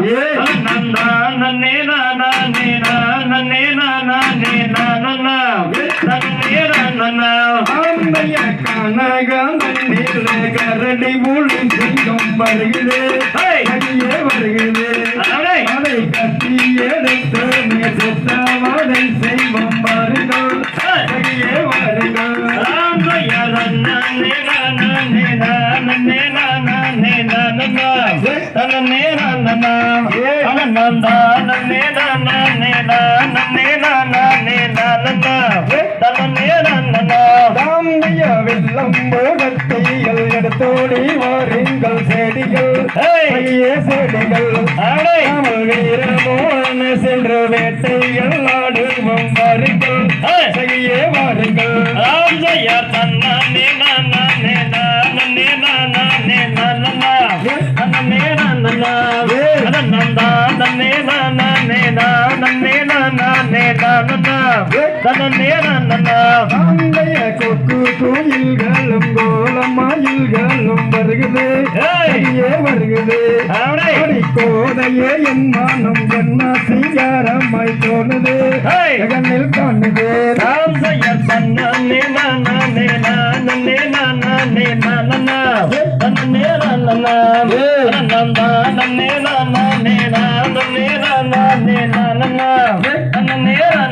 நந்தா நன்னே நானா நேனா நன்னே நானா நேனா நன்னா நன்னே நன்னா ஆந்தைய கனகமண்ணிலே கரடி மூலி சிங்கம் வருகுது கையே வருகுது அடே அதை கட்டி எடுத்து செத்தவனை செய்வோம் பாருங்கள் கையே வருங்கள் ராமையா நன்னே நானா நேனா நன்னே நானா நேனா நன்னா நன்னே வெள்ளம் போகத்தையில் எடுத்தோடி வாருங்கள் செடிகள் செடிகள் அடே வீரமோன சென்று வேட்டைகள் ஆடுவோம் வாருங்கள் செய்ய நேனா தாந்தைய கொக்கு கோயில்களும் கோலமாயில்களும் வருகுது. கையே வருகுது. கோதையே என் மானம் என்ன சிங்காரமாய் தோணுது. கண்ணில் காணுது. ராம் செய்யர் நன்னே நானா நேனா நன்னே நானா நேனா நன்னா.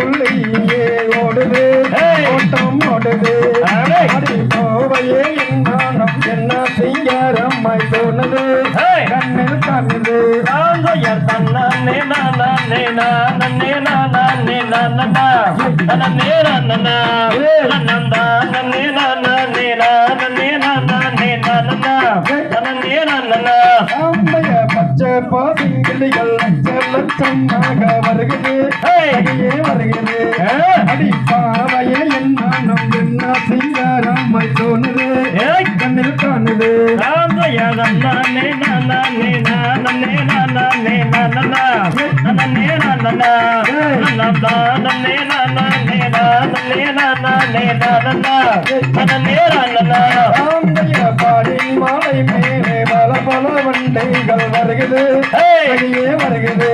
துள்ளியே ஓடுது. ஓட்டம் ஓடுது. கோவையே என் மானம் என்ன சிங்காரமாய் தோணுது. கண்ணில் காணுது ராஞ்சயர் தன்னே நானா நேனா நானா நேனா நன்னா நன்னா. நந்தா நன்னே. நானா நேனா நன்னே நானா நேனா நன்னா. நன்னே. ஆம்பைய பச்சை பாசிங்கிளிகள் லட்ச லட்சமாக வருகுது. ஏய். அடியே வருகுது. அடி பாவையே என் மானம் என்ன சிங்காரமாய் தோணுது. கண்ணில் காணுது. நானா நேனா நானா நேனா நன்னே நன்னா நந்தா நன்னே நானா நேனா நன்னே நானா நேனா பல வண்டைகள் வருகுது வருகுது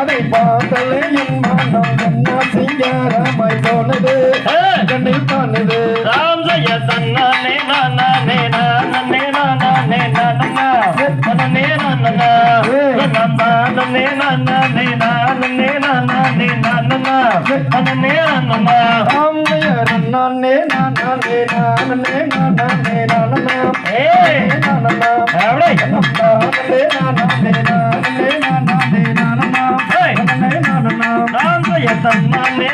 அதை பார்த்தலே என் மனம் என்ன சிங்காரமாய் ஏய் கண்ணில் காணுது ராம் ஜெய தன்னா நே நானா நே நானே நானா நானா நானா நந்தா நன்னே நானா நே நானே நானா நே நானா நன்னே நானா ஆந்தைய நானே நானே நானே நானே நானே ஏய் நானே நானே